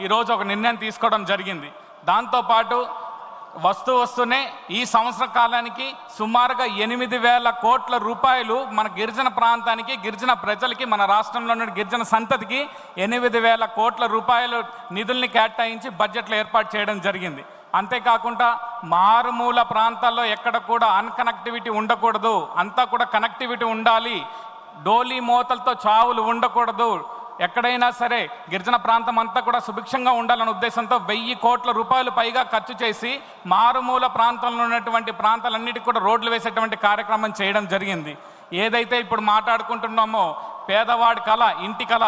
ఈరోజు ఒక నిర్ణయం తీసుకోవడం జరిగింది. దాంతోపాటు వస్తూ వస్తూనే ఈ సంవత్సర కాలానికి సుమారుగా ఎనిమిది వేల కోట్ల రూపాయలు మన గిరిజన ప్రాంతానికి గిరిజన ప్రజలకి మన రాష్ట్రంలో ఉన్న గిరిజన సంతతికి ఎనిమిది వేల కోట్ల రూపాయలు నిధుల్ని కేటాయించి బడ్జెట్లో ఏర్పాటు చేయడం జరిగింది. అంతేకాకుండా మారుమూల ప్రాంతాల్లో ఎక్కడ కూడా అన్కనెక్టివిటీ ఉండకూడదు. అంతా కూడా కనెక్టివిటీ ఉండాలి. డోలీ మూతలతో చావులు ఉండకూడదు. ఎక్కడైనా సరే గిరిజన ప్రాంతం అంతా కూడా సుభిక్షంగా ఉండాలనే ఉద్దేశంతో వెయ్యి కోట్ల రూపాయలు పైగా ఖర్చు చేసి మారుమూల ప్రాంతంలో ఉన్నటువంటి ప్రాంతాలన్నిటికీ కూడా రోడ్లు వేసేటువంటి కార్యక్రమం చేయడం జరిగింది. ఏదైతే ఇప్పుడు మాట్లాడుకుంటున్నామో పేదవాడి కళ ఇంటి కళ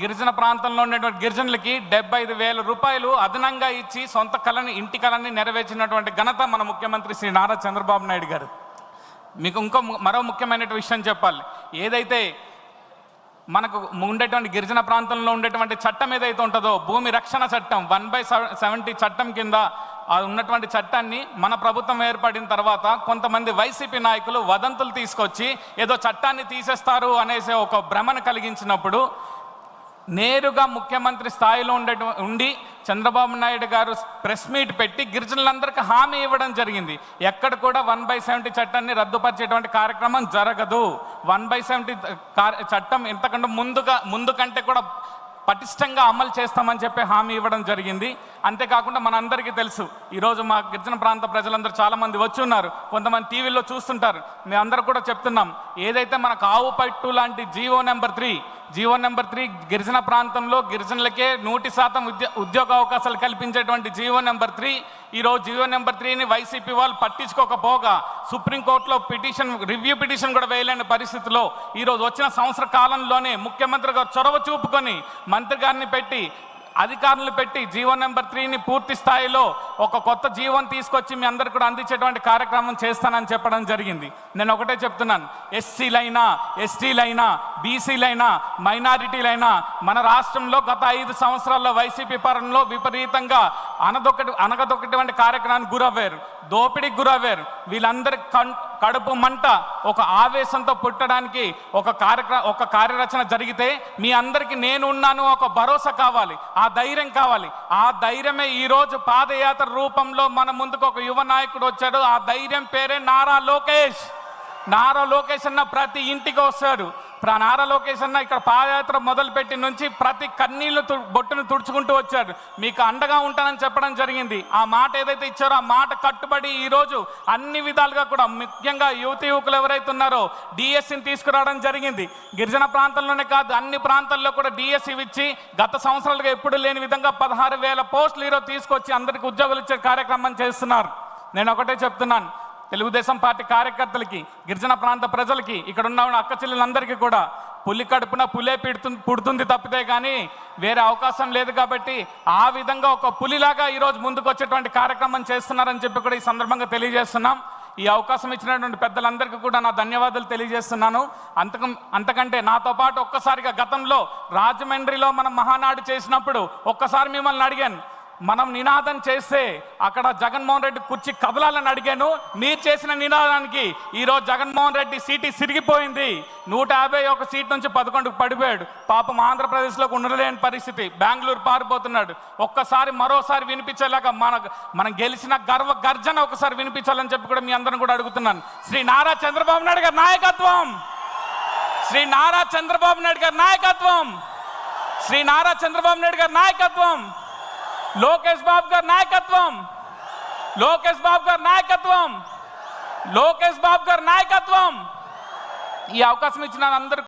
గిరిజన ప్రాంతంలో ఉన్నటువంటి గిరిజనులకి డెబ్బై ఐదు వేల రూపాయలు అదనంగా ఇచ్చి సొంత కళని ఇంటి కళని నెరవేర్చినటువంటి ఘనత మన ముఖ్యమంత్రి శ్రీ నారా చంద్రబాబు నాయుడు గారు మీకు ఇంకో మరో ముఖ్యమైన విషయం చెప్పాలి. ఏదైతే మనకు ఉండేటువంటి గిరిజన ప్రాంతంలో ఉండేటువంటి చట్టం ఏదైతే ఉంటుందో భూమి రక్షణ చట్టం వన్ బై సెవెంటీ చట్టం కింద ఆ ఉన్నటువంటి చట్టాన్ని మన ప్రభుత్వం ఏర్పడిన తర్వాత కొంతమంది వైసీపీ నాయకులు వదంతులు తీసుకొచ్చి ఏదో చట్టాన్ని తీసేస్తారు అనేసి ఒక భ్రమను కలిగించినప్పుడు నేరుగా ముఖ్యమంత్రి స్థాయిలో ఉండే ఉండి చంద్రబాబు నాయుడు గారు ప్రెస్ మీట్ పెట్టి గిరిజనులందరికీ హామీ ఇవ్వడం జరిగింది. ఎక్కడ కూడా వన్ బై సెవెంటీ చట్టాన్ని రద్దుపరిచేటువంటి కార్యక్రమం జరగదు. వన్ బై సెవెంటీ చట్టం ఇంతకంటే ముందుగా ముందు కంటే కూడా పటిష్టంగా అమలు చేస్తామని చెప్పి హామీ ఇవ్వడం జరిగింది. అంతేకాకుండా మనందరికీ తెలుసు ఈరోజు మా గిరిజన ప్రాంత ప్రజలందరూ చాలామంది వచ్చి ఉన్నారు. కొంతమంది టీవీలో చూస్తుంటారు. మేము కూడా చెప్తున్నాం ఏదైతే మనకు ఆవు పట్టు లాంటి GO number three GO number three గిరిజన ప్రాంతంలో గిరిజనులకే నూటి శాతం ఉద్యో ఉద్యోగ అవకాశాలు కల్పించేటువంటి జీవో నెంబర్ త్రీ ఈరోజు జీవో నెంబర్ త్రీని వైసీపీ వాళ్ళు పట్టించుకోకపోగా సుప్రీంకోర్టులో పిటిషన్ రివ్యూ పిటిషన్ కూడా వేయలేని పరిస్థితిలో ఈరోజు వచ్చిన సంవత్సర కాలంలోనే ముఖ్యమంత్రి గారు చొరవ చూపుకొని మంత్రి గారిని పెట్టి అధికారులు పెట్టి జీవో నెంబర్ త్రీని పూర్తి స్థాయిలో ఒక కొత్త జీవోని తీసుకొచ్చి మీ అందరు కూడా అందించేటువంటి కార్యక్రమం చేస్తానని చెప్పడం జరిగింది. నేను ఒకటే చెప్తున్నాను. ఎస్సీలైనా ఎస్టీలైనా బీసీలైనా మైనారిటీలైనా మన రాష్ట్రంలో గత ఐదు సంవత్సరాల్లో వైసీపీ పరంలో విపరీతంగా అనదొకటి అనగదొకటువంటి కార్యక్రమానికి గురవ్వారు. దోపిడీకి గురవ్వారు. వీళ్ళందరి కం కడుపు మంట ఒక ఆవేశంతో పుట్టడానికి ఒక కార్యక్ర ఒక కార్యరచన జరిగితే మీ అందరికీ నేను ఉన్నాను ఒక భరోసా కావాలి ఆ ధైర్యం కావాలి. ఆ ధైర్యమే ఈరోజు పాదయాత్ర రూపంలో మన ముందుకు ఒక యువ నాయకుడు వచ్చాడు. ఆ ధైర్యం పేరే నారా లోకేష్. నారా లోకేష్ అన్న ప్రతి ఇంటికి వస్తాడు. నారా లోకేష్ అన్న ఇక్కడ పాదయాత్ర మొదలుపెట్టి నుంచి ప్రతి కన్నీళ్ళు తు- బొట్టును తుడుచుకుంటూ వచ్చాడు. మీకు అండగా ఉంటానని చెప్పడం జరిగింది. ఆ మాట ఏదైతే ఇచ్చారో ఆ మాట కట్టుబడి ఈరోజు అన్ని విధాలుగా కూడా ముఖ్యంగా యువతి యువకులు ఎవరైతే ఉన్నారో డిఎస్సిని తీసుకురావడం జరిగింది. గిరిజన ప్రాంతంలోనే కాదు అన్ని ప్రాంతాల్లో కూడా డిఎస్సి ఇచ్చి గత సంవత్సరాలుగా ఎప్పుడు లేని విధంగా పదహారు వేల పోస్టులు ఈరోజు తీసుకొచ్చి అందరికి ఉద్యోగులు ఇచ్చే కార్యక్రమం చేస్తున్నారు. నేను ఒకటే చెప్తున్నాను. తెలుగుదేశం పార్టీ కార్యకర్తలకి గిరిజన ప్రాంత ప్రజలకి ఇక్కడ ఉన్న అక్క చెల్లెలందరికీ కూడా పులి కడుపున పులే పిడుతుంది పుడుతుంది తప్పితే కానీ వేరే అవకాశం లేదు కాబట్టి ఆ విధంగా ఒక పులిలాగా ఈరోజు ముందుకు వచ్చేటువంటి కార్యక్రమం చేస్తున్నారని చెప్పి కూడా ఈ సందర్భంగా తెలియజేస్తున్నాం. ఈ అవకాశం ఇచ్చినటువంటి పెద్దలందరికీ కూడా నా ధన్యవాదాలు తెలియజేస్తున్నాను. అంతకు అంతకంటే నాతో పాటు ఒక్కసారిగా గతంలో రాజమండ్రిలో మనం మహానాడు చేసినప్పుడు ఒక్కసారి మిమ్మల్ని అడిగాను మనం నినాదం చేస్తే అక్కడ జగన్మోహన్ రెడ్డి కుర్చీ కదలాలని అడిగాను. మీరు చేసిన నినాదానికి ఈరోజు జగన్మోహన్ రెడ్డి సీటు సిరిగిపోయింది. నూట యాభై ఒక సీట్ నుంచి పదకొండుకు పడిపోయాడు. పాపం ఆంధ్రప్రదేశ్లోకి ఉండలేని పరిస్థితి. బెంగళూరు పారిపోతున్నాడు. ఒక్కసారి మరోసారి వినిపించేలాగా మన మనం గెలిచిన గర్వ గర్జన ఒకసారి వినిపించాలని చెప్పి కూడా మీ అందరం కూడా అడుగుతున్నాను. శ్రీ నారా చంద్రబాబు నాయుడు గారి నాయకత్వం! శ్రీ నారా చంద్రబాబు నాయుడు గారి నాయకత్వం! శ్రీ నారా చంద్రబాబు నాయుడు గారి నాయకత్వం! లోకేష్ బాబు గారి నాయకత్వం. లోకేష్ బాబు గారి నాయకత్వం. లోకేష్ బాబు గారి నాయకత్వం. ఈ అవకాశం ఇచ్చిన అందరికీ